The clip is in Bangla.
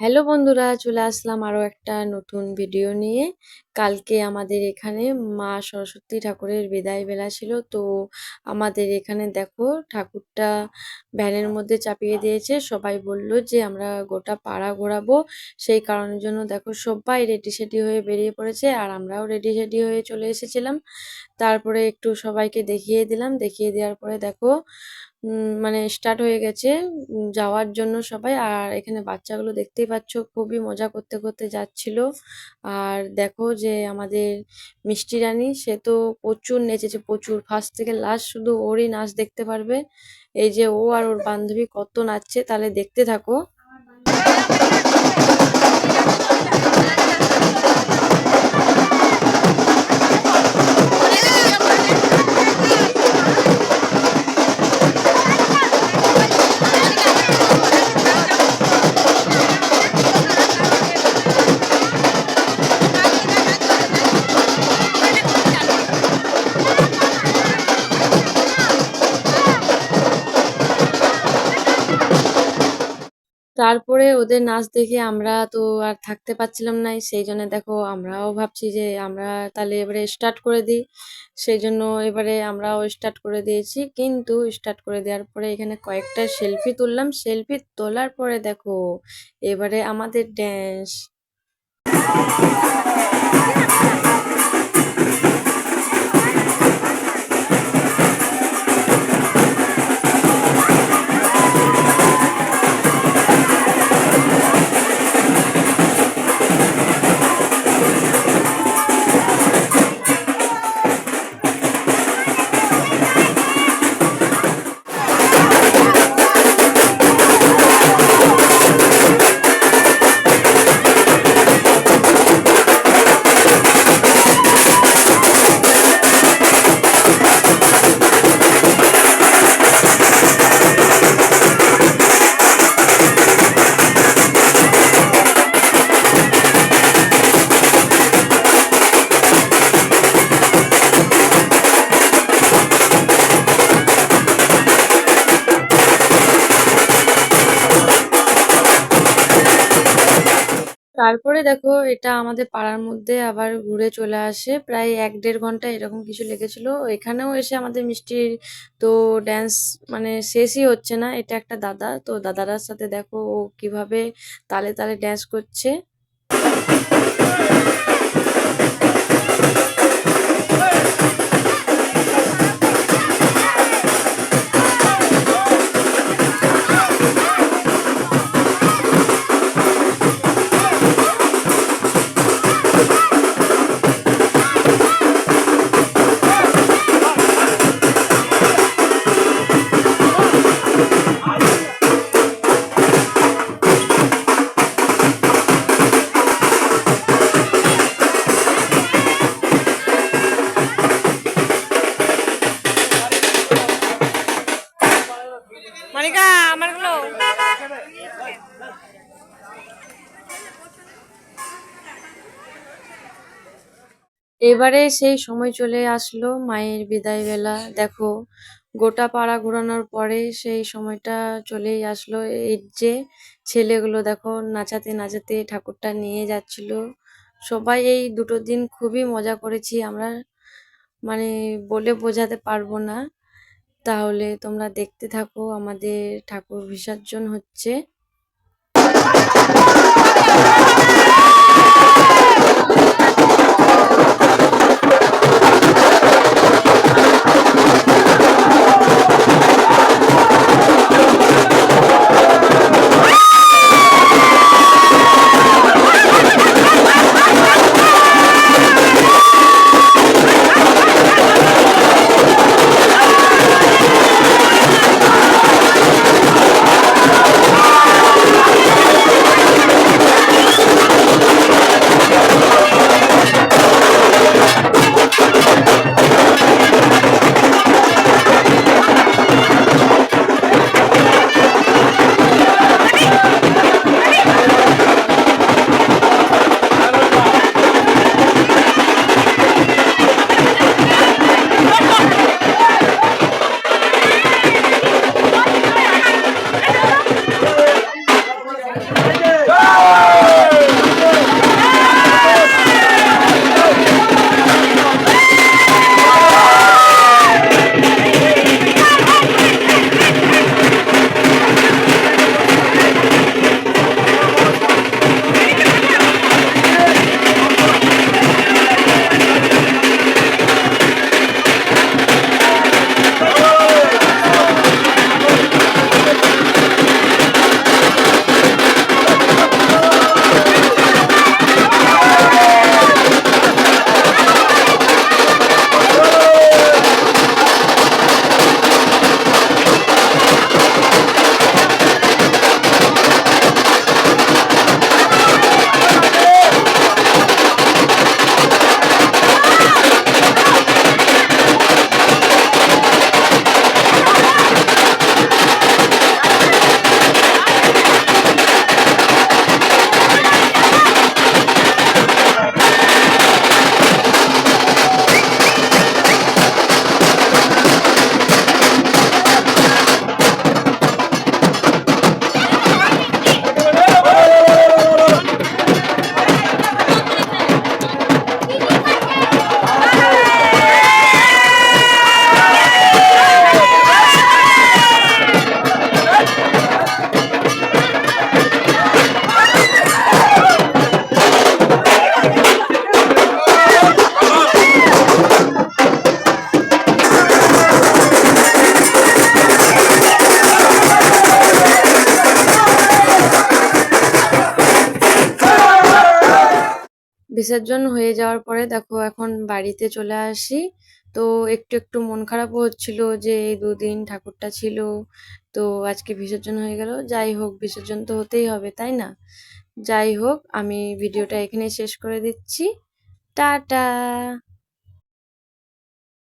হ্যালো বন্ধুরা, চলে আসলাম আরও একটা নতুন ভিডিও নিয়ে। কালকে আমাদের এখানে মা সরস্বতী ঠাকুরের বিদায় বেলা ছিল, তো আমাদের এখানে দেখো ঠাকুরটা ভ্যানের মধ্যে চাপিয়ে দিয়েছে। সবাই বলল যে আমরা গোটা পাড়া ঘোরাবো, সেই কারণের জন্য দেখো সবাই রেডি সেডি হয়ে বেরিয়ে পড়েছে আর আমরাও রেডি সেডি হয়ে চলে এসেছিলাম। তারপরে একটু সবাইকে দেখিয়ে দিলাম, দেখিয়ে দেওয়ার পরে দেখো মানে স্টার্ট হয়ে গেছে যাওয়ার জন্য সবাই। আর এখানে বাচ্চাগুলো দেখতেই পাচ্ছ, খুবই মজা করতে করতে যাচ্ছিল। আর দেখো যে আমাদের মিষ্টি রানী, সে তো প্রচুর নেচেছে, প্রচুর। ফার্স্ট থেকে লাস্ট শুধু ওরই নাচ দেখতে পারবে। এই যে ও আর ওর বান্ধবী কত নাচছে, তাহলে দেখতে থাকো। তারপরে ওদের নাচ দেখে আমরা তো আর থাকতে পারছিলাম না, সেই জন্য দেখো আমরাও ভাবছি যে আমরা তাহলে এবারে স্টার্ট করে দিই। সেই জন্য এবারে আমরাও স্টার্ট করে দিয়েছি, কিন্তু স্টার্ট করে দেওয়ার পরে এখানে কয়েকটা সেলফি তুললাম। সেলফি তোলার পরে দেখো এবারে আমাদের ড্যান্স তারপরে দেখো এটা আমাদের পাড়ার মধ্যে আবার ঘুরে চলে আসে। প্রায় এক দেড় ঘণ্টা এরকম কিছু লেগেছিল। এখানেও এসে আমাদের মিষ্টির তো ড্যান্স মানে শেষই হচ্ছে না। এটা একটা দাদা। তো দাদারার সাথে দেখো ও কীভাবে তালে তালে ড্যান্স করছে। এবারে সেই সময় চলে আসলো মায়ের বিদায় বেলা দেখো, গোটা পাড়া ঘোরানোর পরে সেই সময়টা চলেই আসলো। এই যে ছেলেগুলো দেখো, নাচাতে নাচাতে ঠাকুরটা নিয়ে যাচ্ছিল। সবাই এই দুটো দিন খুবই মজা করেছি। আমরা মানে বলে বোঝাতে পারব না। তাহলে তোমরা দেখতে থাকো, আমাদের ঠাকুর বিসর্জন হচ্ছে। বিসর্জন হয়ে যাওয়ার পরে দেখো এখন বাড়িতে চলে আসি। তো একটু একটু মন খারাপও হচ্ছিল যে এই দুদিন ঠাকুরটা ছিল, তো আজকে বিসর্জন হয়ে গেল। যাই হোক, বিসর্জন তো হতেই হবে, তাই না? যাই হোক, আমি ভিডিওটা এখানে শেষ করে দিচ্ছি। টাটা!